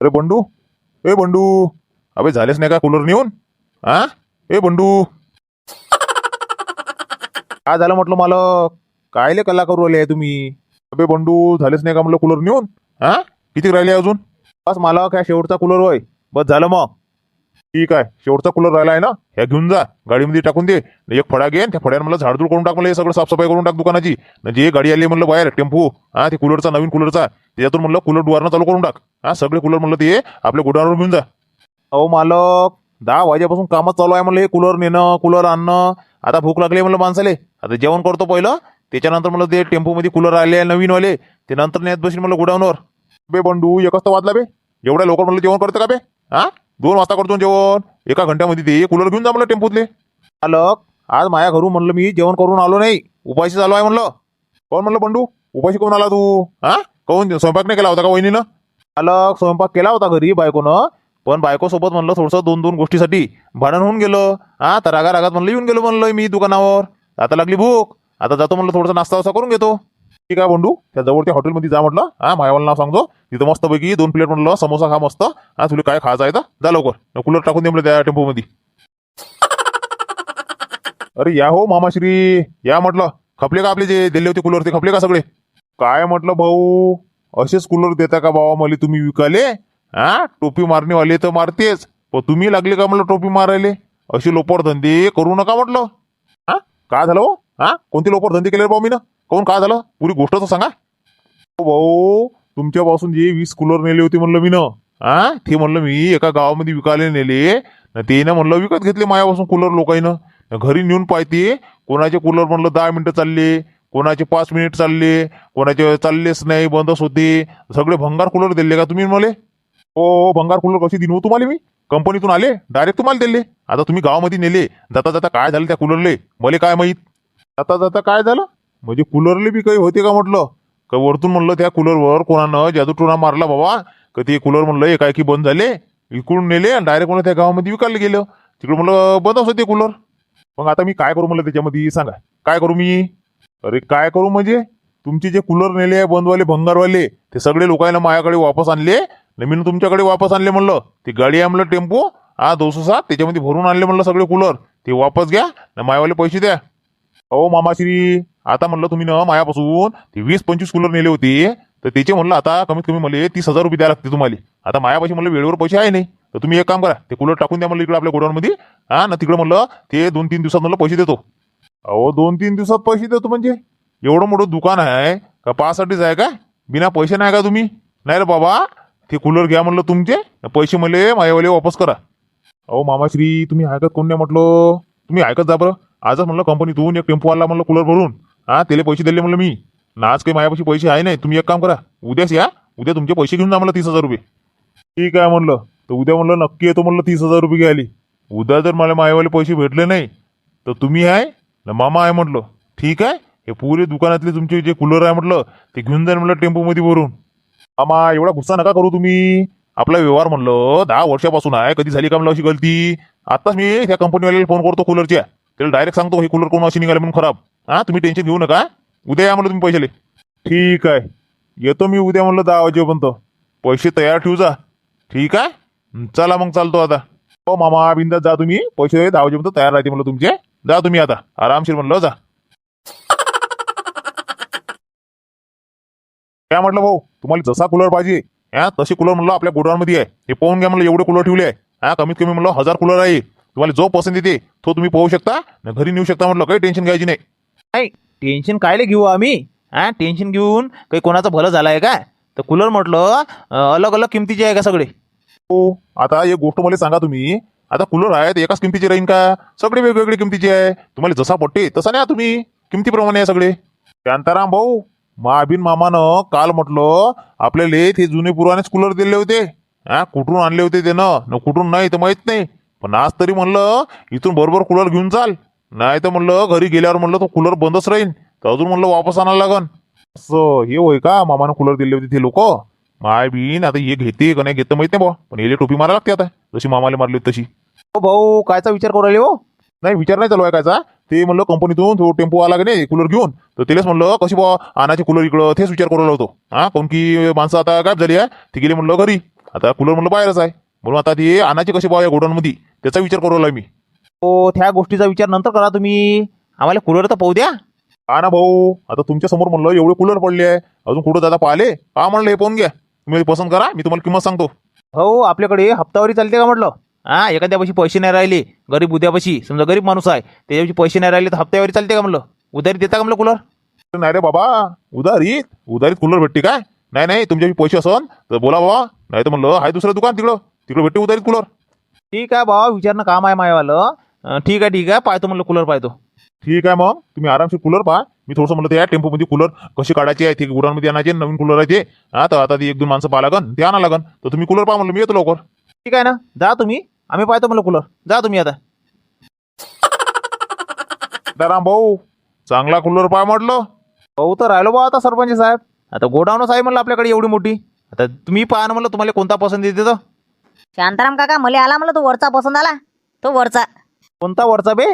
अरे बंडू ए बंडू. अबे झालेच नाही का कूलर नेऊन? हा ए बंडू. काय झालं म्हटलं मालक? कायले कल्ला करू राहिले तुम्ही? अबे बंडू झालेच नाही का म्हटलं कूलर नेऊन? हा किती राहिले अजून? बस मालक ह्या शेवटचा कूलर होय. बस झालं मग. ठीक आहे. शेवटचा कूलर राहिला आहे ना? ह्या घेऊन जा. गाडीमध्ये टाकून दे. एक फडा घेईन त्या फड्यानं मला झाडझूड करून टाक मला हे सगळं साफसफाई करून टाक दुकानाची. आणि जे गाडी आली म्हणलं बाहेर टेम्पो. हा ते कूलरचा नवीन कूलरचा त्याच्यातून म्हणलं कूलर डुवारणं चालू करून टाक. हा सगळे कूलर म्हणलं ते आपल्या गोडावर घेऊन जा. अहो मालक दहा वाजेपासून कामच चालू आहे म्हणलं हे कूलर नेणं कूलर आणणं. आता भूक लागली म्हणलं माणसाले. आता जेवण करतो पहिलं. त्याच्यानंतर मला ते टेम्पोमध्ये कूलर आले नवीनवाले. ते नंतर नेत बसील म्हणलं गोडाऊनवर. बे बंडू एकच तर वाजला बे. एवढ्या लवकर म्हणलं जेवण करतं का बे? हा? दोन वाजता करतो जेवण. एका घंट्यामध्ये ते कूलर घेऊन जा म्हणलं टेम्पोतले. मालक आज माझ्या घरून म्हणलं मी जेवण करून आलो नाही. उपाशी चालू आहे म्हणलं. कोण म्हणलं बंडू? उपाशी कोण आला तू? हा? कोण स्वयंपाक नाही केला होता का वहिनीनं? मालक स्वयंपाक केला होता घरी बायकोनं. पण बायको सोबत म्हणलं थोडंसं दोन दोन गोष्टीसाठी भांडण होऊन गेलं. हा तर रागा रागात म्हणलं येऊन गेलो म्हणलं मी दुकानावर. आता लागली भूक. आता जातो म्हणलं थोडासा नाश्ता वास्ता करून घेतो. ठीक आहे बंडू? त्या जवळच्या हॉटेलमध्ये जा म्हटलं. हा मायावाला नाव सांगतो. तिथं मस्तपैकी दोन प्लेट म्हणलं समोसा खा मस्त. हा तुला काय खायचं आहे जा लवकर. कूलर टाकून दे म्हणलं त्या टेम्पोमध्ये. अरे या हो मामाश्री. या म्हटलं. खपले का आपले जे दिले होते कूलर ते? खपले का सगळे? काय म्हटलं भाऊ? असेच कूलर देता का बाबा मला तुम्ही विकाले? हा टोपी मारणेवाले तर मारतेच. पण तुम्ही लागले का म्हणलं टोपी मारायले? असे लोपर धंदे करू नका म्हटलं. हा काय झालं हो? हा? कोणती लोपर धंदे केले भाऊ मी ना? काऊन काय झालं? पुरी गोष्ट तर सांगा. भाऊ तुमच्यापासून जे वीस कूलर नेले होते म्हणलं मी ना. हा? ते म्हणलं मी एका गावामध्ये विकायला नेले. ना ते ना म्हणलं विकत घेतले मायापासून कूलर लोकांना घरी नेऊन पाहते कोणाचे कूलर म्हणलं दहा मिनिटं चालले कोणाचे पाच मिनिट चालले कोणाचे चाललेच नाही बंदच होते. सगळे भंगार कूलर दिले का तुम्ही मला? हो, हो भंगार कूलर कशी दिनू हो तुम्हाला मी? कंपनीतून आले डायरेक्ट तुम्हाला दिले. आता तुम्ही गावामध्ये नेले जाता जाता काय झालं त्या कूलरले मला काय माहीत? जाता जाता काय झालं? म्हणजे कूलरले बी काही होते का म्हटलं? का वरतून म्हणलं त्या कूलरवर कोणानं जादूटोना मारला बाबा? का ते कूलर म्हणलं एकाएकी बंद झाले? इकडून नेले आणि डायरेक्ट म्हणलं त्या गावामध्ये विकायला गेलं. तिकडे म्हणलं बंदच होते कूलर मग आता मी काय करू म्हणलं त्याच्यामध्ये? सांगा. काय करू मी? अरे काय करू म्हणजे? तुमचे जे कूलर नेले आहे बंदवाले भंगारवाले ते सगळे लोकांना माझ्याकडे वापस आणले. आणि मी तुमच्याकडे वापस आणले म्हणलं. ती गाडी आहे म्हणलं टेम्पो. हा दोनशे सात त्याच्यामध्ये भरून आणले म्हणलं सगळे कूलर ते वापस घ्या. ना मायावाले पैसे द्या. अहो मामाश्री आता म्हणलं तुम्ही ना मायापासून ते वीस पंचवीस कूलर नेले होते. तर त्याचे म्हणलं आता कमीत कमी मला तीस हजार रुपये द्यायला लागते तुम्हाला. आता मायापाशी म्हणलं वेळेवर पैसे आहे नाही. तर तुम्ही एक काम करा ते कूलर टाकून द्या म्हणलं इकडे आपल्या गोडाऊनमध्ये. हा ना तिकडे म्हणलं ते दोन तीन दिवसात म्हणलं पैसे देतो. अहो दोन तीन दिवसात पैसे देतो म्हणजे? एवढं मोठं दुकान आहे का पाहासाठीच आहे का? बिना पैसे नाही का तुम्ही? नाही रे बाबा ते कूलर घ्या म्हणलं तुमचे पैसे मला मायावाले वापस करा. अहो मामाश्री तुम्ही ऐकत कोण नाही म्हटलं? तुम्ही ऐकत जा बरं. आजच म्हणलं कंपनीतून एक टेम्पो आला म्हणलं कूलर भरून. हा त्याला पैसे दिले म्हणलं मी. ना आज काही माझ्यापाशी पैसे आहे नाही. तुम्ही एक काम करा. उद्याच या. उद्या तुमचे पैसे घेऊन जा मला तीस हजार रुपये. ठीक आहे म्हणलं. तर उद्या म्हणलं नक्की येतो म्हणलं तीस हजार रुपये घ्यायली. उद्या जर मला मायावाले पैसे भेटले नाही तर तुम्ही आहे ना मामा आहे म्हटलं. ठीक आहे? हे पुरे दुकानातले तुमचे जे कूलर आहे म्हटलं ते घेऊन जाईल म्हटलं टेम्पोमध्ये भरून. मामा एवढा गुस्सा नका करू तुम्ही. आपला व्यवहार म्हणलं दहा वर्षापासून आहे. कधी झाली का म्हणलं अशी गलती? आत्ताच मी त्या कंपनीवाल्याला फोन करतो कूलरच्या त्याला डायरेक्ट सांगतो हे कूलर कोण अशी निघाले म्हणून खराब. हा तुम्ही टेन्शन घेऊ नका. उद्या या म्हणलं तुम्ही पैशाले ठीक आहे. येतो मी उद्या म्हणलं दहा वाजेपर्यंत. पैसे तयार ठेवू जा. ठीक आहे. चला मग चालतो आता. हो मामा बिंदात जा तुम्ही. पैसे दहा वाजेपर्यंत तयार राहते म्हणलं तुमचे. जा तुम्ही आता. आरामशीर म्हणलं जा. काय म्हटलं भाऊ? तुम्हाला जसा कूलर पाहिजे. हा तसे कूलर म्हणलं आपल्या गोडाऊनमध्ये आहे. हे पाहून घ्या म्हणलं एवढे कूलर ठेवले आहे. हा कमीत कमी म्हणलं हजार कूलर आहे. तुम्हाला जो पसंत येते तो तुम्ही पाहू शकता. न घरी नेऊ शकता म्हटलं काही टेन्शन घ्यायची नाही. नाही टेन्शन कायले घेऊ आम्ही? हा टेन्शन घेऊन काही कोणाचं भलं झालं आहे का? तर कूलर म्हटलं अलग अलग किमतीचे आहे का सगळे? हो आता एक गोष्ट मला सांगा तुम्ही. आता कूलर आहेत एकाच किमतीचे राहीन का? सगळे वेगवेगळे किमतीचे आहे. तुम्हाला जसा पट्टे तसा नाही तुम्ही. किमतीप्रमाणे आहे सगळे. शांताराम भाऊ महाबीन मामानं काल म्हटलं आपल्याला ते जुने पुराणेच कूलर दिले होते. हा कुठून आणले होते ते न? न कुठून नाही तर माहीत नाही. पण आज तरी म्हणलं इथून बरोबर कूलर घेऊन चाल. नाही तर म्हणलं घरी गेल्यावर म्हणलं तो कूलर बंदच राहील तर अजून म्हणलं वापस आणायला लागन. असं हे होय का? मामानं कूलर दिले होते ते लोक. माय बीन आता हे घेते का नाही घेतं माहीत नाही पण याला टोपी मारा लागते आता. जशी मामाला मारली होती तशी. हो भाऊ कायचा विचार करू राहिले हो? नाही विचार नाही चालू आहे कायचा. ते म्हणलं कंपनीतून तो टेम्पो आला का नाही कूलर घेऊन. तर त्यालाच म्हणलं कशी बा आणायचे कूलर इकडं? तेच विचार करू होतो. हा कोण की माणसं आता गायब झाली आहे. ती गेली म्हणलं घरी. आता कूलर म्हणलं बाहेरच आहे. म्हणून आता ते आणायचे कसे भाव या गोडाऊनमध्ये? त्याचा विचार करू लागला मी. हो त्या गोष्टीचा विचार नंतर करा तुम्ही. आम्हाला कूलर तर पाहू द्या. हा ना भाऊ आता तुमच्यासमोर म्हणलं एवढे कूलर पडले आहे. अजून कुठं दादा पाहिले? हा म्हणलं हे पाहून घ्या. तुम्ही पसंत करा मी तुम्हाला किंमत सांगतो. हो आपल्याकडे हप्तावारी चालते का म्हटलं? हा एखाद्यापाशी पैसे नाही राहिले गरीब उद्यापाशी समजा गरीब माणूस आहे त्याच्यापाशी पैसे नाही राहिले तर हप्त्यावारी चालते का म्हणलं उधारी देता का म्हणलं कूलर नाही रे बाबा उधारीत उधारीत कूलर भेटते काय? नाही नाही तुमच्या पैसे असन तर बोला बाबा. नाही तर म्हणलं आहे दुसरं दुकान तिकडं. तिकडं भेटते उधारीत कूलर ठीक आहे भावा विचारणं काम आहे मायवालं अं, ठीक आहे ठीक आहे. पाहतो म्हणलं कूलर पाहतो. ठीक आहे मग. तुम्ही आरामशीर कूलर पहा. मी थोडंसं म्हणलं त्या टेम्पोमध्ये कूलर कशी काढायची आहे ते गुडांमध्ये आणायचे नवीन कूलर आहे ते. हा तर आता ती एक दोन माणसं पाहा लागन ते आणा लागन. तर तुम्ही कूलर पहा म्हणलं मी येतो लवकर. ठीक आहे ना? जा तुम्ही. आम्ही पाहतो म्हणलं कूलर जा तुम्ही आता. राम भाऊ चांगला कूलर पहा म्हटलं. भाऊ तर राहिलो बा आता सरपंच साहेब. आता गोडाऊनच आहे म्हणलं आपल्याकडे एवढी मोठी. आता तुम्ही पहा ना म्हणलं तुम्हाला कोणता पसंत येते तर शांताराम काका मला आला म्हणलं तो वरचा पसंत आला. तो वरचा. कोणता वरचा बे?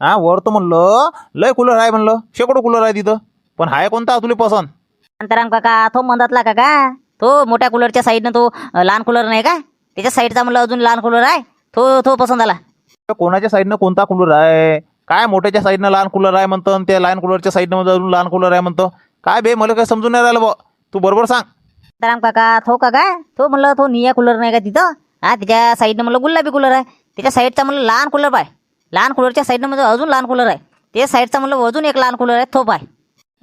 हा वर तर म्हणलं लय कूलर आहे म्हणलं. शेकडो कूलर आहे तिथं. पण आहे कोणता तुला पसंत शांताराम काका तो मंदातला काका. तो मोठ्या कूलरच्या साईडनं तो अं, लहान कूलर नाही का? त्याच्या साईडचा म्हणलं अजून लहान कूलर आहे. तो तो पसंत आला. त्या कोणाच्या साईडनं कोणता कूलर आहे? काय मोठ्याच्या साईडनं लहान कूलर आहे म्हणतं आणि त्या लहान कूलरच्या साईडनं मध्ये अजून लहान कूलर आहे म्हणतं? काय बे मला काय समजून नाही राहिलं बा तू बरोबर सांग. शांताराम काका तो काका तो म्हणलं तो निया कूलर नाही का तिथं? हा त्याच्या साईडनं म्हणलं गुलाबी कूलर आहे. त्याच्या साईडचा म्हणलं लहान कूलर पाय. लहान कूलरच्या साईडनं म्हणजे अजून लहान कूलर आहे. त्या साईडचा म्हणलं अजून एक लहान कूलर आहे तो पाय.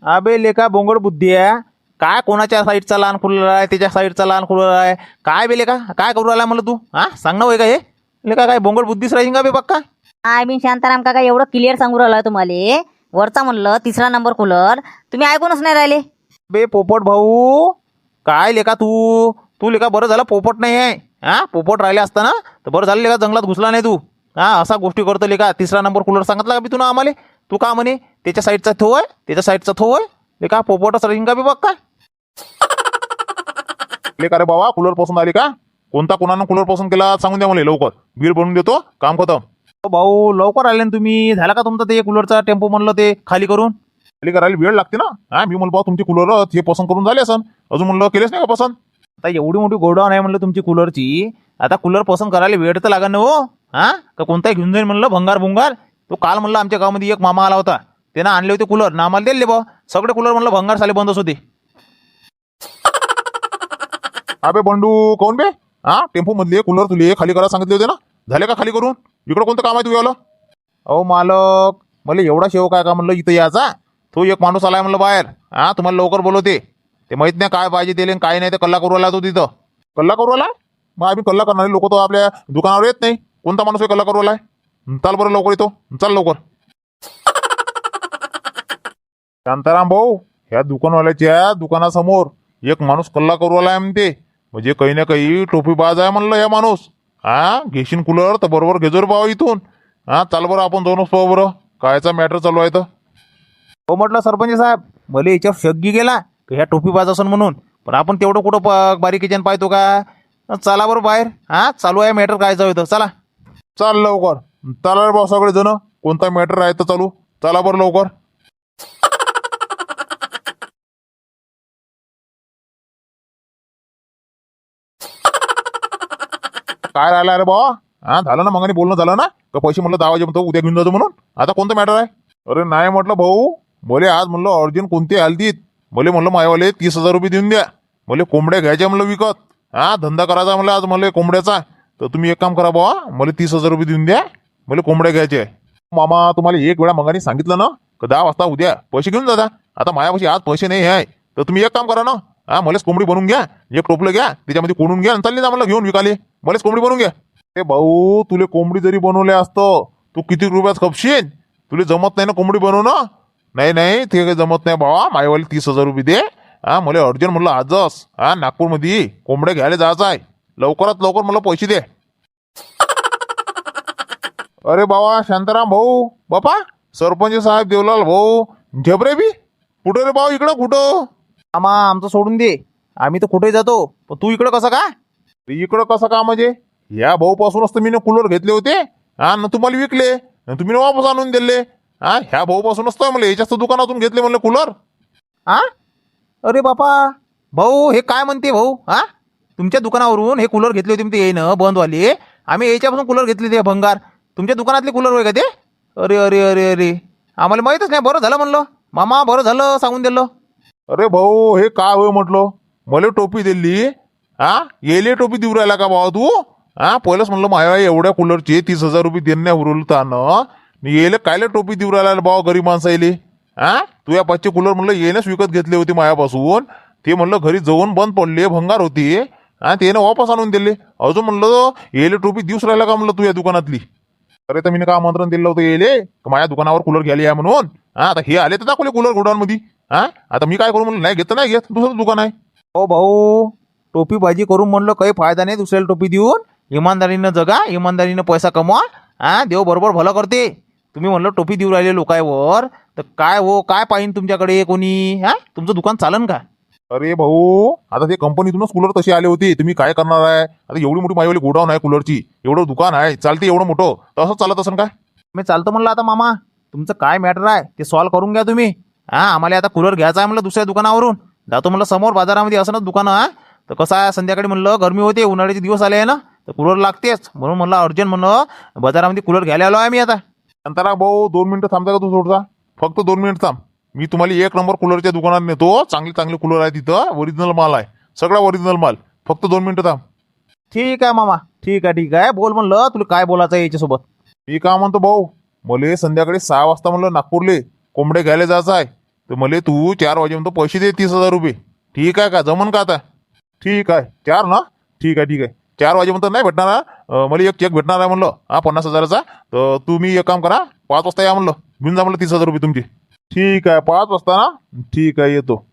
अबे लेका बोंगड बुद्धी आहे. काय कोणाच्या साईडचा लहान कूलर आहे त्याच्या साईडचा लहान कूलर आहे? काय बे लेका? काय करू राहिला म्हणलं तू? हा सांग ना होय का हे? लेका काय बोंगड बुद्धीच राहील का बे पक्का? आय बिन शांताराम काका एवढं क्लिअर सांगू राहिलं तुम्हाला. वरचा म्हणलं तिसरा नंबर कूलर तुम्ही ऐकूनच नाही राहिले. बे पोपट भाऊ. काय लेका तू? तू लेका बरं झालं पोपट नाही आहे हा? पोपट राहिले असता ना? तर बरं झालं का जंगलात घुसला नाही तू. हा असा गोष्टी करतो लेका. तिसरा नंबर कूलर सांगितला का बी तुला आम्हाला? तू का म्हणे? त्याच्या साईडचा थो आहे? त्याच्या साईडचा थो आहे? लेका पोपटच राहील का बी बघ का ले का रे बाबा कूलर पसंत आली का? कोणता कोणानं कूलर पसंत केला सांगून द्या मला लवकर. बिल बनवून देतो काम खतम. भाऊ लवकर आले ना तुम्ही. झाला का तुमचा ते कूलरचा टेम्पो म्हणलं ते खाली करून? खाली करायला वेळ लागते ना? हा मी म्हणलं भाऊ तुमची कूलर हे पसंत करून झाले असन. अजून म्हणलं केलेच नाही का पसंत? आता एवढी मोठी गोडाऊन आहे म्हणलं तुमची कूलरची आता कूलर पसंत करायला वेळ तर लागणार ना हो. हा? का कोणताही घेऊन जाईल म्हणलं भंगार भुंगार? तो काल म्हणलं आमच्या गावामध्ये एक मामा आला होता. त्यानं आणले होते कूलर ना आम्हाला दिले बा. सगळे कूलर म्हणलं भंगार साले बंदच होते. अबे बंडू कोण बे? हा? टेम्पो मधले कूलर तुले खाली करा सांगितले होते ना? झाले का खाली करून? इकडं कोणतं काम आहे तुझ्या आलं अहो मालक मला एवढा शेव काय का म्हणलं इथं याचा तो एक माणूस आलाय म्हणलं बाहेर. हा तुम्हाला लवकर बोलवते. ते माहीत नाही काय पाहिजे ते काय नाही ते कल्ला करू आला तो तिथं. कल्ला करू आला मग आम्ही कल्ला करणारे लोक तो आपल्या दुकानावर येत नाही. कोणता माणूस आहे कल्ला करू आलाय चाल बरं लवकर येतो चाल लवकर. शांताराम भाऊ ह्या दुकानवाल्याच्या दुकानासमोर. एक माणूस कल्ला करू आलाय म्हणते. म्हणजे काही ना काही टोपी बाज आहे म्हणलं ह्या माणूस. हा घेशीन कूलर तर बरोबर घेजोर भाऊ इथून. हा चाल बरं आपण जाऊनच पाहू बरं. कायचा मॅटर चालू आहे तर हो म्हटलं सरपंच साहेब भले याच्यावर शग्गी गेला. की ह्या टोपी बाज असन म्हणून. पण आपण तेवढं कुठं प बारीकीच्यानं पाहतो का? चला बरं बाहेर. हा? चालू आहे मॅटर झालं तर चला. चाल लवकर. चला रे भाऊ सगळे जण. कोणता मॅटर आहे तर चालू. चला बरं लवकर. काय राहिलं अरे भाऊ? हा? झालं ना मगाने बोलणं झालं ना? का पैसे म्हणलं दहा वाजेपर्यंत उद्या घेऊन जातो म्हणून? आता कोणतं मॅटर आहे? अरे नाही म्हटलं भाऊ. बोले आज म्हणलं अर्जुन कोणते हल्दीत. मले म्हणलं मायवाले तीस हजार रुपये देऊन द्या. मले कोंबड्या घ्यायच्या म्हणलं विकत. हा धंदा करायचा म्हणलं आज मला कोंबड्याचा. तर तुम्ही एक काम करा भावा मला तीस हजार रुपये देऊन द्या. मला कोंबड्या घ्यायचे आहे. मामा तुम्हाला एक वेळा मगाने सांगितलं ना का दहा वाजता उद्या पैसे घेऊन जाता. आता मायापाशी आज पैसे नाही आहे. तर तुम्ही एक काम करा ना हा मलाच कोंबडी बनवून घ्या. एक टोपलं घ्या त्याच्यामध्ये कोणून घ्या आणि चालली ना मला घेऊन विकाले. मलाच कोंबडी बनवून घ्या. ए भाऊ तुले कोंबडी जरी बनवले असतं तू किती रुपयात खपशील? तुला जमत नाही ना कोंबडी बनवणं? नाही नाही ते काही जमत नाही भावा मायवाले तीस हजार रुपये दे. हा मला अर्जंट म्हणलं आजच हा नागपूरमध्ये कोंबड्या घ्यायला जायचं आहे लवकरात लवकर मला पैसे दे. अरे बाबा शांताराम भाऊ बापा सरपंच साहेब देवलाल भाऊ झबरे बी. कुठं रे भाऊ इकडं कुठं? आम्हा आमचं सोडून दे. आम्ही तर कुठे जातो. पण तू इकडं कसं का? इकडं कसं का म्हणजे? या भाऊ पासूनच तर मी कूलर घेतले होते. हा न तुम्हाला विकले आणि तुम्ही न वापस आणून दिले. हा ह्या भाऊ पासूनच तर मला याच्याच तर दुकानातून घेतले म्हणलं कूलर हा? अरे बापा भाऊ हे काय म्हणते भाऊ? हा? तुमच्या दुकानावरून हे कूलर घेतले होते मी ते येईन बंदवाले. आम्ही याच्यापासून कूलर घेतले ते भंगार. तुमच्या दुकानातले कूलर होय का ते? अरे अरे अरे अरे. आम्हाला माहीतच नाही बरं झालं म्हणलं. मामा बरं झालं सांगून दिलं. अरे भाऊ हे काय होय म्हटलं? मला टोपी दिली. हा? येले टोपी देऊ राहिला का भावा तू? हा? पहिलंच म्हणलं माया एवढ्या कूलरचे तीस हजार रुपये देण्या उरलतानं. येले कायले टोपी देऊ राहिला भावा गरीब माणसा येले हा तू या पाचशे कूलर म्हणलं येणेच विकत घेतले होते मायापासून. ते म्हणलं घरी जाऊन बंद पडले भंगार होती. हा ते वापस आणून दिले. अजून म्हणलं येले टोपी दिवस राहिला का म्हणलं तू या दुकानातली? अरे तर मी का आमंत्रण दिलं होतं येले माझ्या दुकानावर कूलर घ्यायला या म्हणून? हा आता हे आले तर दाखवले कूलर गोडाऊनमध्ये. हा आता मी काय करू म्हणलं नाही घेत नाही घेत दुसरं दुकान आहे. हो भाऊ टोपी भाजी करून म्हणलं काही फायदा नाही दुसऱ्याला टोपी देऊन. इमानदारीनं जगा इमानदारीनं पैसा कमवा. हा देव बरोबर भलं करते. तुम्ही म्हणलं टोपी देऊ राहिले लोकांवर तर काय हो काय पाहिजे तुमच्याकडे कोणी? हा? तुमचं दुकान चालन का? अरे भाऊ आता ते कंपनीतूनच कूलर तसे आले होते. तुम्ही काय करणार आहे? आता एवढी मोठी माईवाली गोडाऊन आहे कूलरची एवढं दुकान आहे चालते एवढं मोठं. तसंच चालत असेल काय मी चालतं म्हणलं आता मामा. तुमचं काय मॅटर आहे? ते सॉल्व करून घ्या तुम्ही. हा आम्हाला आता कूलर घ्यायचा आहे म्हणलं दुसऱ्या दुकानावरून. जातो म्हणलं समोर बाजारामध्ये असं ना दुकानं हा. तर कसं आहे संध्याकाळी म्हणलं गरमी होते उन्हाळ्याचे दिवस आले आहे ना तर कूलर लागतेच. म्हणून म्हणलं अर्जंट म्हणलं बाजारामध्ये कूलर घ्यायला आलो आहे मी आता. नंतर भाऊ दोन मिनिटं थांबता का तू सोडता फक्त दोन मिनिट थांब. मी तुम्हाला एक नंबर कूलरच्या दुकानात नेतो. चांगले चांगले कूलर आहे तिथं. ओरिजिनल माल आहे. सगळा ओरिजिनल माल. फक्त दोन मिनिटं थांब. ठीक आहे मामा. ठीक आहे ठीक आहे. बोल म्हणलं तुला काय बोलायचं आहे याच्यासोबत? मी काय म्हणतो भाऊ मले संध्याकाळी सहा वाजता म्हणलं नागपूरले कोंबडे घ्यायला जायचं आहे. तर मले तू चार वाजेपर्यंत पैसे दे तीस हजार रुपये. ठीक आहे का? जमन का आता? ठीक आहे. चार ना? ठीक आहे ठीक आहे. चार वाजेपर्यंत नाही भेटणार हा. मला एक चेक भेटणार आहे म्हणलं. हा पन्नास हजाराचा. तर तुम्ही एक काम करा पाच वाजता या म्हणलं. घेऊन जा म्हणलं तीस हजार रुपये तुमचे. ठीक आहे पाच वाजता ना? ठीक आहे येतो.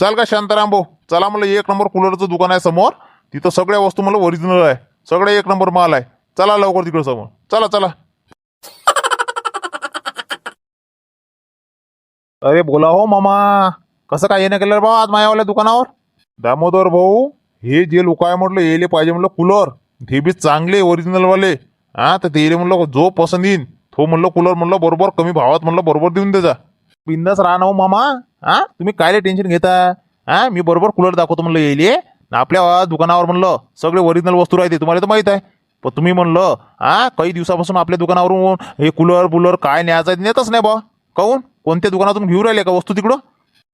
चाल का शांताराम भाऊ? चला म्हणलं एक नंबर कूलरचं दुकान आहे समोर. तिथं सगळ्या वस्तू मला ओरिजिनल आहे. सगळ्या एक नंबर माल आहे. चला लवकर तिकडे समोर. चला चला. अरे बोला हो मामा. कसं काय येणं केलं भाऊ बा आज मायावाल्या दुकानावर? दामोदर भाऊ हे जे लोक आहे म्हटलं येले पाहिजे म्हटलं कूलर. ते बी चांगले ओरिजिनलवाले हा तर ते म्हणलं जो पसंत येईन तो म्हणलं कूलर म्हणलं बरोबर कमी भावात म्हणलं बरोबर देऊन देजा बिंदास राहणं ना हो मामा. हा तुम्ही कायले टेन्शन घेता? हा मी बरोबर कूलर दाखवतो म्हणलं येईल आपल्या दुकानावर म्हणलं सगळे ओरिजिनल वस्तू राहते तुम्हाला तर माहीत आहे. पण तुम्ही म्हणलं हा काही दिवसापासून आपल्या दुकानावरून हे कूलर बुलर काय न्यायचं आहे, नेतच नाही बा. काहून कोणत्या दुकानातून घेऊ राहिले का वस्तू तिकडं?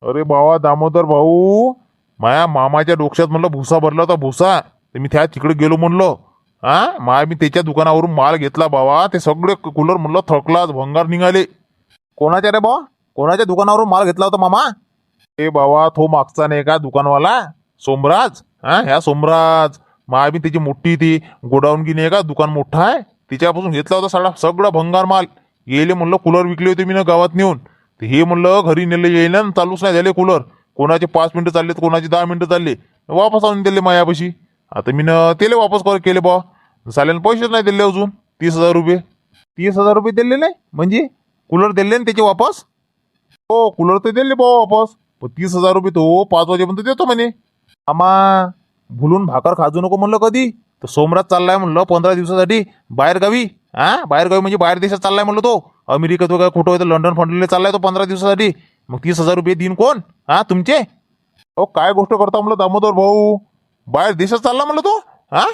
अरे बाबा दामोदर भाऊ माया मामाच्या डोक्यात म्हणलं भुसा भरला होता भुसा. तर मी त्या तिकडे गेलो म्हणलं. हा? माया मी त्याच्या दुकानावरून माल घेतला बाबा. ते सगळे कूलर म्हणलं थकलाच भंगार निघाले. कोणाच्या रे बा? कोणाच्या दुकानावरून माल घेतला होता मामा? ए बाबा तो मागचा नाही का दुकानवाला? सोमराज? हा? ह्या सोमराज. माय मी त्याची मोठी ती. गोडाऊन की नाही का दुकान मोठं आहे? तिच्यापासून घेतला होता सगळा सगळा भंगार माल. येले म्हणलं कूलर विकले होते मी ना गावात नेऊन. तर हे म्हणलं घरी नेलं येईल चालूच नाही झाले कूलर कोणाचे पाच मिनिटं चालले तर कोणाचे दहा मिनिटं चालले. वापस आणून दिले मायापाशी. आता मी न तेले वापस कॉल केले बा साल्यानं पैसेच नाही दिले अजून. तीस हजार रुपये. तीस हजार रुपये दिले नाही? म्हणजे? कूलर दिले ना त्याचे वापस? हो कूलर तर दिले बा वापस. पण तीस हजार रुपये तो पाच वाजेपर्यंत देतो म्हणे. आम्हा भुलून भाकर खाजू नको म्हणलं कधी. तर सोमराज चाललाय म्हणलं पंधरा दिवसासाठी बाहेर गावी. हा बाहेर गावी म्हणजे बाहेर देशात चाललाय म्हणलं तो. अमेरिकेत वगैरे कुठं होतं लंडन फंडले चाललाय तो पंधरा दिवसासाठी. मग तीस हजार रुपये देईन कोण? हा तुमचे? अहो काय गोष्ट करता म्हणलं दामोदर भाऊ? बाहेर देशात चालला म्हणलं तो? हा?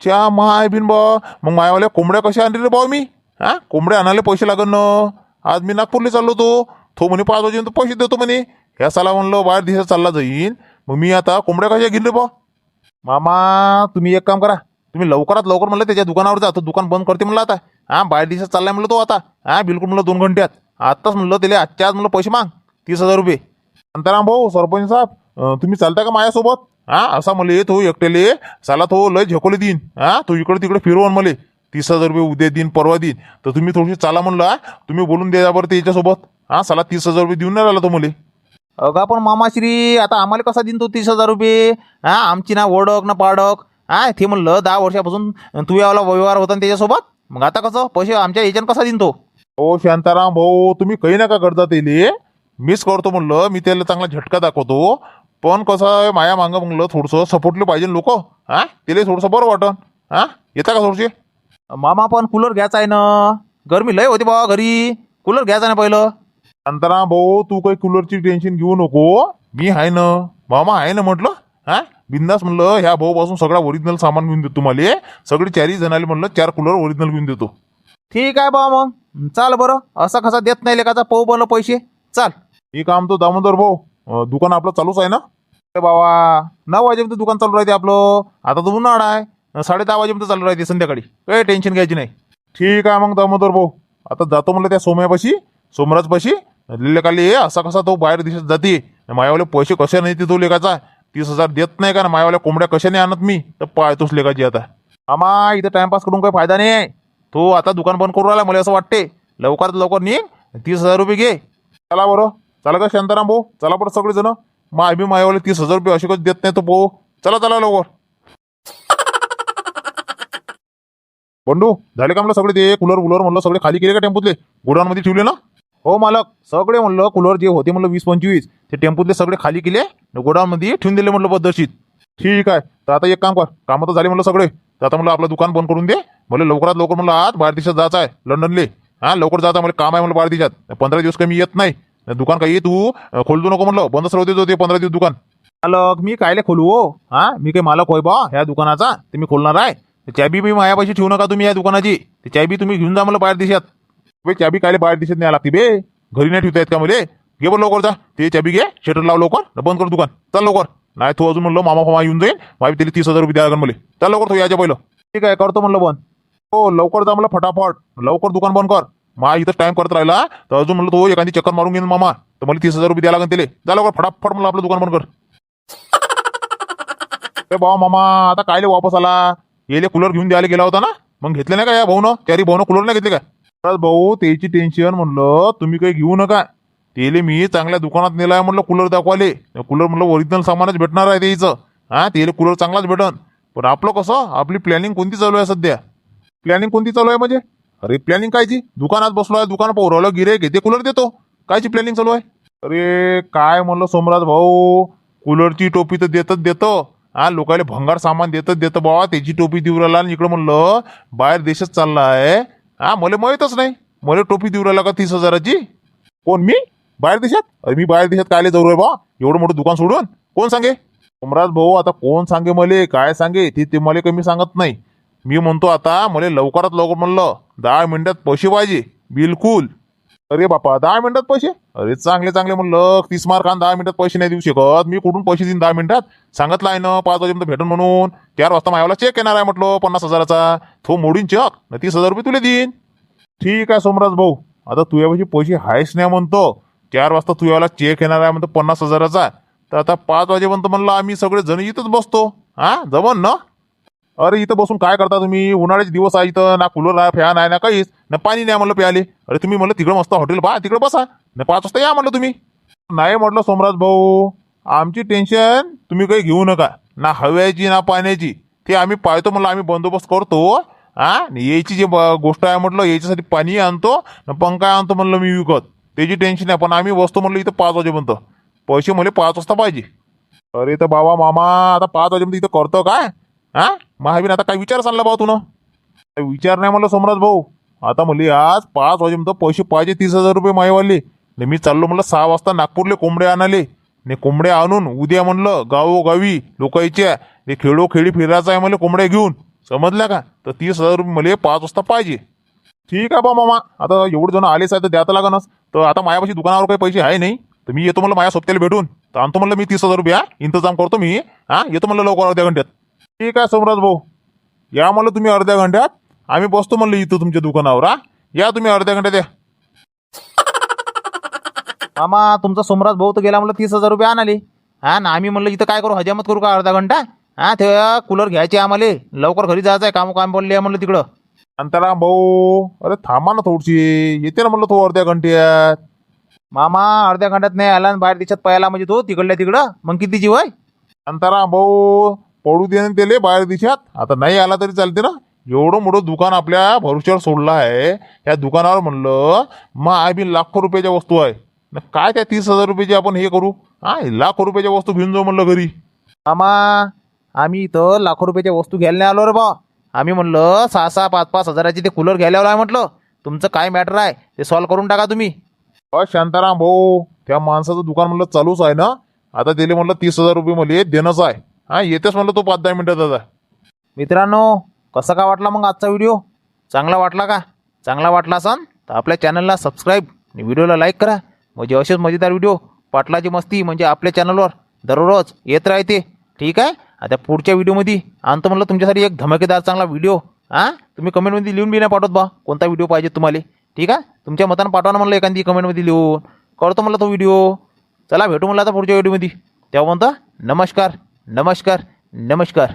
च्या माय बिन बा मग मायावाल्या कोंबड्या कशा आणले रे भाऊ मी? हा? कोंबड्या आणायला पैसे लागन. ना आज मी नागपूरला चाललो तो तो म्हणे पाच वाजेपर्यंत पैसे देतो म्हणे. ह्या साला म्हणलं बाहेर देशात चालला जाईन. मग मी आता कोंबड्या कशा घेईन रे बा मामा तुम्ही एक काम करा. तुम्ही लवकरात लवकर म्हणलं त्याच्या दुकानावर जा. तो दुकान बंद करते म्हणलं आता. हा बाहेर दिसत चाललाय म्हणलं तो आता. हा बिलकुल म्हणलं दोन घंट्यात. आत्ताच म्हणलं त्याला आजच्या आज म्हणलं पैसे माग. तीस हजार रुपये. शांताराम भाऊ सरपंच साहेब तुम्ही चालता का माझ्यासोबत? हा असा मला तो एकट्याले साला तो लय झकोले देईन हा तो इकडे तिकडे फिरवून मले. तीस हजार रुपये उद्या देईन परवा देईन तर तुम्ही थोडीशी चाला म्हणलं. तुम्ही बोलून द्या बरं त्याच्यासोबत हा साला तीस हजार रुपये देऊन नाही राहिला तो मले. अगा पण मामाश्री आता आम्हाला कसा देईन तो तीस हजार रुपये? हा आमची ना ओळख ना पाडक. हा ते म्हणलं दहा वर्षापासून तू यावाला व्यवहार होता ना त्याच्यासोबत? मग आता कसं? पैसे आमच्या एजंट कसा देईन तो? हो शांताराम भाऊ तुम्ही काही नका करता त्याले. मिस करतो म्हणलं मी त्याला चांगला झटका दाखवतो. पण कसं आहे माया मागं म्हणलं थोडंसं सपोर्टले पाहिजे लोक. हा? त्याला थोडंसं बरं वाटन. हा? येता का थोडीशी? मामा पण कूलर घ्यायचा आहे ना. गरमी लय होती बाबा घरी. कूलर घ्यायचा ना पहिलं. शांताराम भाऊ तू काही कूलरची टेन्शन घेऊ नको. मी आहे ना. मामा आहे ना म्हटलं. हा? बिंदास म्हणलं ह्या भाऊपासून सगळा ओरिजिनल सामान घेऊन देतो तुम्हाला. सगळे चारही जणाले म्हणलं चार कूलर ओरिजिनल घेऊन देतो. ठीक आहे बा मग. चाल बरं. असा कसा देत नाही लेकाचा. पाहू बनव पैसे. चाल. मी काम तो दामोदर भाऊ. अं, दुकान आपलं चालूच आहे ना? अरे बाबा नऊ वाजेपर्यंत दुकान चालू राहते आपलं. आता तर उन्हाळा आहे. साडे दहा वाजेपर्यंत चालू राहते संध्याकाळी. काही टेन्शन घ्यायची नाही. ठीक आहे मग दामोदर भाऊ. आता जातो म्हणलं त्या सोम्यापाशी सोमराजपाशी. लेकाले असा कसा तो बाहेर दिसत जाते. मायावाले पैसे कसे नाही ते तो लेखाचा तीस हजार देत नाही का ना मायावाल्या कोंबड्या कशाने आणत मी. तर पाहतोच लेखाची आता. आमा इथं टाइमपास करून काही फायदा नाही. आहे तो आता दुकान बंद करून राहिला मला असं वाटते. लवकरात लवकर नी तीस हजार रुपये घे. चला बरं. चला का शांताराम भाऊ चला बरं सगळे जण माय बी मायावाले तीस हजार रुपये असे कधी देत नाही तो भाऊ. चला चला लवकर. बंडू झाले का म्हणलं सगळे ते कूलर कूलर म्हणलं सगळे खाली केले का टेम्पोतले? गोडाऊनमध्ये ठेवले ना? हो मालक सगळे म्हणलं कूलर जे होते म्हणलं वीस पंचवीस ते टेम्पोतले सगळे खाली केले गोडाऊनमध्ये ठेवून दिले म्हणलं पद्धतशीर ठीक आहे. तर आता एक काम कर कामं तर झाले म्हणलं सगळे. तर आता म्हणलं आपलं दुकान बंद करून दे. मला लवकरात लवकर म्हणलं आज बाहेर देशात जायचं आहे लंडनले. हा लवकर जायचं मला काम आहे म्हणलं बाहेर देशात पंधरा दिवस काही मी येत नाही. दुकान काही तू? अं, खोलू नको म्हणलं. बंदच राहते ते पंधरा दिवस दुकान. मालक मी कायले खोलू हो? हा? मी काही मालक होय बा ह्या दुकानाचा? ते मी खोलणार आहे. ते चाबी बी मायापाशी ठेवू नका तुम्ही या दुकानाची. ते चाबी तुम्ही घेऊन जा मला बाहेर देशात. बे चाबी कायले बाहेर दिसत नाही लागते बे? घरी नाही ठेवता येत का मले? घे बरं लवकर जा. ते चाबी घे. शटर लाव लवकर. बंद कर दुकान. चल लवकर. नाही तू अजून म्हणलं मामा फामा येऊन जाईल माझी त्याला तीस हजार रुपये द्या लागेल मला. चल लवकर तू याच्या पहिलं. ठीक आहे करतो म्हणलं बंद. हो लवकर जा मला फटाफट. लवकर दुकान बंद कर. मा इथं टाइम करत राहिला तर अजून म्हणलं तो एखादी चक्कर मारून घेईन मामा. तर मला तीस हजार रुपये द्या लागेल त्याला. जा लवकर फटाफट म्हणलं आपलं दुकान बंद कर. ए भाऊ मामा आता कायले वापस आला? येले कूलर घेऊन द्यायला गेला होता ना? मग घेतले नाही का या भाऊनं? चारी भाऊनं कूलर नाही घेतले का? खरंच भाऊ त्याची टेन्शन म्हणलं तुम्ही काही घेऊ नका. तेले मी चांगल्या दुकानात नेलाय म्हणलं कूलर दाखवाले कूलर म्हणलं ओरिजिनल सामानच भेटणार आहे त्याचं. हा तेले कूलर चांगलाच भेटन. पण आपलं कसं? आपली प्लॅनिंग कोणती चालू आहे सध्या? प्लॅनिंग कोणती चालू आहे म्हणजे? अरे प्लॅनिंग कायची दुकानात बसलो आहे दुकान पोरवलं गिरे घेते कूलर देतो. कायची प्लॅनिंग चालू आहे? अरे काय म्हणलं सोमराज भाऊ? कूलरची टोपी तर देतच देतो. हा लोकायला भंगार सामान देतच देतं बाबा. त्याची टोपी देऊ राहिला आणि इकडं म्हणलं बाहेर देशच चालला आहे हा मला माहीतच नाही. मला टोपी देऊ राहिला का तीस हजाराची? कोण मी? बाहेर देशात? अरे मी बाहेर देशात कायले जाऊ आहे बा? एवढं मोठं दुकान सोडून? कोण सांगे? सोमराज भाऊ आता कोण सांगे मले? काय सांगे? ते ते मला कमी सांगत नाही. मी म्हणतो आता मला लवकरात लवकर म्हणलं दहा मिनिटात पैसे पाहिजे. बिलकुल. अरे बापा दहा मिनिटात पैसे? अरे चांगले चांगले म्हणलं तीस मार्क आणि दहा मिनिटात पैसे नाही देऊ शकत. मी कुठून पैसे देईन दहा मिनिटात? सांगितलं आहे ना पाच वाजेपर्यंत भेटून म्हणून. चार वाजता मायाला चेक येणार आहे म्हटलं पन्नास हजाराचा. तो मोडीन चेक न तीस हजार रुपये तुला देईन. ठीक आहे सोमराज भाऊ आता तुझ्यापाशी पैसे आहेच नाही म्हणतो. चार वाजता तुझ्याला चेक येणार आहे म्हणतो पन्नास हजाराचा. तर आता पाच वाजेपर्यंत म्हणलं आम्ही सगळे जण इथंच बसतो. हा? जमन ना? अरे इथं बसून काय करता तुम्ही? उन्हाळ्याचे दिवस आहे इथं. ना कूलर आहे फॅन आहे ना काहीच. ना पाणी नाही म्हणलं प्याले अरे तुम्ही म्हणलं तिकडं मस्त हॉटेल पहा तिकडं बसा. ना पाच वाजता या म्हणलं तुम्ही. नाही म्हटलं सोमराज भाऊ. आमची टेन्शन तुम्ही काही घेऊ नका. ना हव्याची ना पाण्याची. ते आम्ही पाहतो म्हणलं आम्ही बंदोबस्त करतो. हा यायची जी गोष्ट आहे म्हटलं याच्यासाठी पाणी आणतो. ना पंखा आणतो म्हणलं मी विकत. त्याची टेन्शन आहे पण आम्ही बसतो म्हणलं इथं पाच वाजेपर्यंत. पैसे मला पाच वाजता पाहिजे. अरे तर बाबा मामा आता पाच वाजेपर्यंत इथं करतो काय? हा महावीर आता काय विचार चालला भाऊ तुनं? काय विचार नाही म्हणलं सोमराज भाऊ. आता म्हणली आज पाच वाजेपर्यंत पैसे पाहिजे तीस हजार रुपये मायवाले ने मी चाललो म्हणलं सहा वाजता नागपूरले कोंबडे आणाले. ने कोंबड्या आणून उद्या म्हणलं गावोगावी लोकांच्या ने खेळोखेळी फिरायचं आहे मला कोंबड्या घेऊन. समजल्या का? तर तीस हजार रुपये मला पाच वाजता पाहिजे. ठीक आहे बा मामा. आता एवढे जण आलेच आहे तर द्यायचं लागणच तर आता मायापाशी दुकानावर काही पैसे आहे नाही. तर मी येतो म्हणलं माझ्या सोबत्याला भेटून. तर आणतो म्हणलं मी तीस हजार रुपये इंतजाम करतो मी हा. येतो म्हणलं लवकर अर्ध्या घंट्यात. ठीक आहे सोमराज भाऊ? या म्हणलं तुम्ही अर्ध्या घंट्यात. आम्ही बसतो म्हणलं इथं तुमच्या दुकानावर हा? या तुम्ही अर्ध्या घंट्यात या. मामा तुमचा सोमराज भाऊ तर गेला म्हणलं तीस हजार रुपये आणाले. हा ना आम्ही म्हणलं इथं काय करू हजामत करू का अर्धा घंटा हा ते कूलर घ्यायचे आम्हाला. लवकर घरी जायचं आहे काम काम बोलले म्हणलं तिकडं. अंतराम भाऊ अरे थांबा ना थोडीशी. येते ना म्हणलं तो अर्ध्या घंट्यात. मामा अर्ध्या घंट्यात नाही आला आणि बाहेर देशात पळाला म्हणजे तो तिकडल्या तिकडं. मग किती जीव आहे? अंतराम भाऊ पडू दे ना त्याले बाहेर दिशात. आता नाही आला तरी चालते ना. एवढं मोठं दुकान आपल्या भरोश्यावर सोडलं आहे. या दुकानावर म्हणलं मग आय बी लाखो रुपयाच्या वस्तू आहे. न काय त्या तीस हजार रुपयाची आपण हे करू? हा लाखो रुपयाच्या वस्तू घेऊन जाऊ म्हणलं घरी. मामा आम्ही इथं लाखो रुपयाच्या वस्तू घ्यायला नाही आलो रे बा. आम्ही म्हणलं सहा सहा पाच पाच हजाराचे ते कूलर घ्यायला आलो आहे म्हटलं. तुमचं काय मॅटर आहे? ते सॉल्व्ह करून टाका तुम्ही. अ शांताराम भाऊ त्या माणसाचं दुकान म्हणलं चालूच आहे ना. आता त्याला म्हणलं तीस हजार रुपये मला देणंच आहे. हा येतेच म्हणलं तो पाच दहा मिनटं दादा. मित्रांनो कसा का वाटला मग आजचा व्हिडिओ चांगला वाटला का? चांगला वाटला असन तर आपल्या चॅनलला सबस्क्राईब आणि व्हिडिओला लाईक करा. म्हणजे असेच मजेदार व्हिडिओ पाटलाची मस्ती म्हणजे आपल्या चॅनलवर दररोज येत राहते. ठीक आहे? आता पुढच्या व्हिडिओमध्ये आणतो म्हणलं तुमच्यासाठी एक धमाकेदार चांगला व्हिडिओ हां? तुम्ही कमेंटमध्ये लिहून बी नाही पाठवत बा कोणता व्हिडिओ पाहिजे तुम्हाला. ठीक आहे? तुमच्या मतानं पाठवा ना म्हणलं एखादी कमेंटमध्ये लिहून. करतो म्हणलं तो व्हिडिओ चला भेटू म्हणलं आता पुढच्या व्हिडिओमध्ये तेव्हा म्हणतो नमस्कार. नमस्कार नमस्कार.